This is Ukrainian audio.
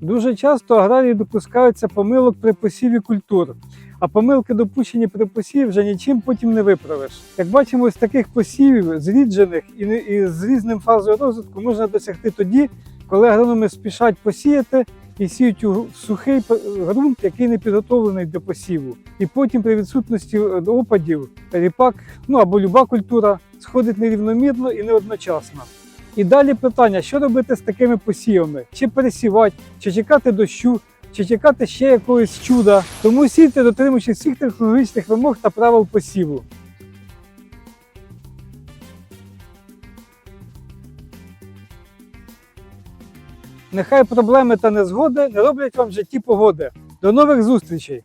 Дуже часто аграрії допускаються помилок при посіві культур, а помилки, допущені при посіві, вже нічим потім не виправиш. Як бачимо, з таких посівів, зріджених і, не- з різним фазою розвитку можна досягти тоді, коли агрономи спішать посіяти і сіють у сухий ґрунт, який не підготовлений до посіву. І потім при відсутності е, опадів ріпак, ну або люба культура сходить нерівномірно і не одночасно. І далі питання, що робити з такими посівами? Чи пересівати, чи чекати дощу, чи чекати ще якогось чуда. Тому сійте, дотримуючись всіх технологічних вимог та правил посіву. Нехай проблеми та незгоди не роблять вам в житті погоди. До нових зустрічей!